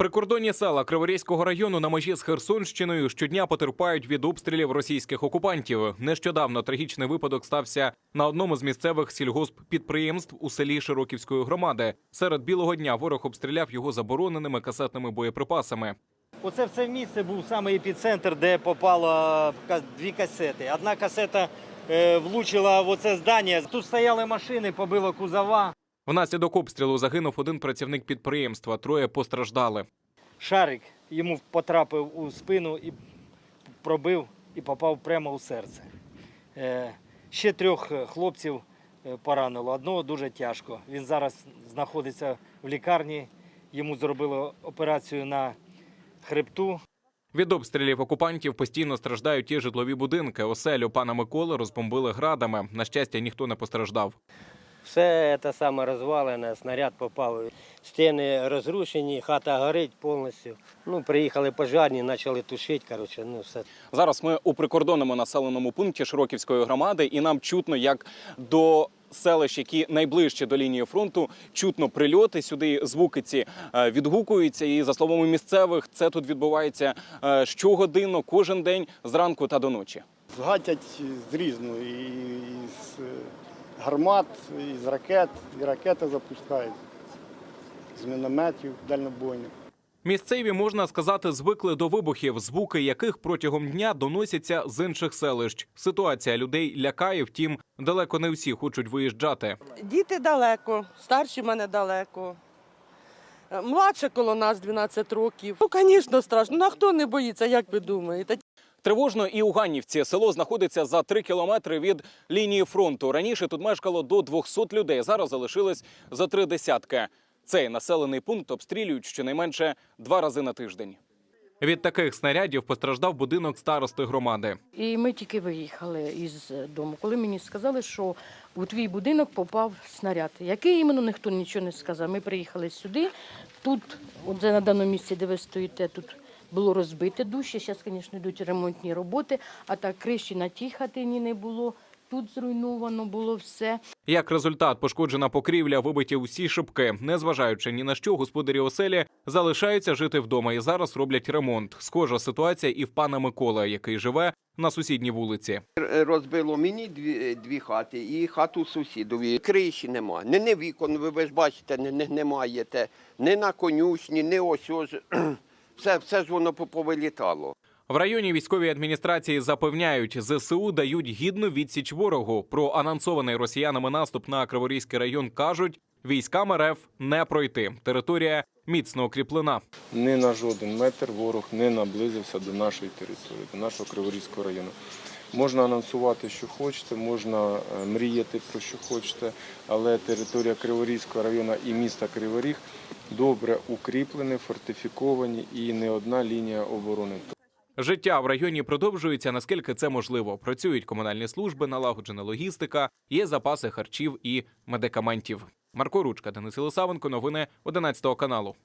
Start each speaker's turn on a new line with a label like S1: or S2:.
S1: Прикордонні села Криворізького району на межі з Херсонщиною щодня потерпають від обстрілів російських окупантів. Нещодавно трагічний випадок стався на одному з місцевих сільгосппідприємств у селі Широківської громади. Серед білого дня ворог обстріляв його забороненими касетними боєприпасами.
S2: Оце в це місце був саме епіцентр, де попало дві касети. Одна касета е, влучила в оце здання. Тут стояли машини, побило кузова.
S1: Внаслідок обстрілу загинув один працівник підприємства. Троє постраждали.
S2: Шарик йому потрапив у спину і пробив і попав прямо у серце. Е, ще трьох е, хлопців е, поранило. Одного дуже тяжко. Він зараз знаходиться в лікарні. Йому зробили операцію на хребту.
S1: Від обстрілів окупантів постійно страждають ті житлові будинки. Оселю пана Миколи розбомбили градами. На щастя, ніхто не постраждав.
S3: Все це саме розвалене, снаряд попав. Стіни розрушені, хата горить повністю. Ну, приїхали пожарні, почали тушити. Коротше, ну все.
S1: Зараз ми у прикордонному населеному пункті Широківської громади, і нам чутно, як до селищ, які найближче до лінії фронту, чутно прильоти. Сюди звуки ці е, відгукуються. І за словами місцевих, це тут відбувається е, щогодинно, кожен день зранку та до ночі.
S4: Гатять з різного, і з гармат, і з ракет, і ракети запускають, з мінометів дальнобойних.
S1: Місцеві можна сказати звикли до вибухів, звуки яких протягом дня доносяться з інших селищ. Ситуація людей лякає, втім далеко не всі хочуть виїжджати.
S5: Діти далеко, старші в мене далеко. Младше коло нас 12 років. Ну, звісно, страшно. Ну, а хто не боїться, як ви думаєте?
S1: Тривожно і у Ганнівці. Село знаходиться за три кілометри від лінії фронту. Раніше тут мешкало до 200 людей. Зараз залишилось за три десятки. Цей населений пункт обстрілюють щонайменше два рази на тиждень. Від таких снарядів постраждав будинок старости громади.
S6: І ми тільки виїхали із дому. Коли мені сказали, що у твій будинок попав снаряд. Який іменно ніхто нічого не сказав. Ми приїхали сюди. Тут, от на даному місці, де ви стоїте, тут було розбите душі. Зараз, звісно, йдуть ремонтні роботи, а так криші на тій хатині не було. Тут зруйновано було все.
S1: Як результат, пошкоджена покрівля, вибиті усі шибки. Незважаючи ні на що, господарі оселі залишаються жити вдома і зараз роблять ремонт. Схожа ситуація і в пана Миколи, який живе на сусідній вулиці.
S7: розбило мені дві, дві хати і хату сусідові. Криші нема, не, не вікон, ви, ви ж бачите, не, не, немає те, не на конюшні, не ось ось. Все, все ж воно по- повилітало.
S1: В районі військовій адміністрації запевняють, ЗСУ дають гідну відсіч ворогу. Про анонсований росіянами наступ на Криворізький район кажуть, військам РФ не пройти. Територія міцно укріплена.
S8: Ні на жоден метр ворог не наблизився до нашої території, до нашого Криворізького району. Можна анонсувати, що хочете, можна е, мріяти про що хочете, але територія Криворізького району і міста Криворіг добре укріплені, фортифіковані і не одна лінія оборони.
S1: Життя в районі продовжується наскільки це можливо. Працюють комунальні служби, налагоджена логістика, є запаси харчів і медикаментів. Марко Ручка, Денис Лисавенко, новини 11 каналу.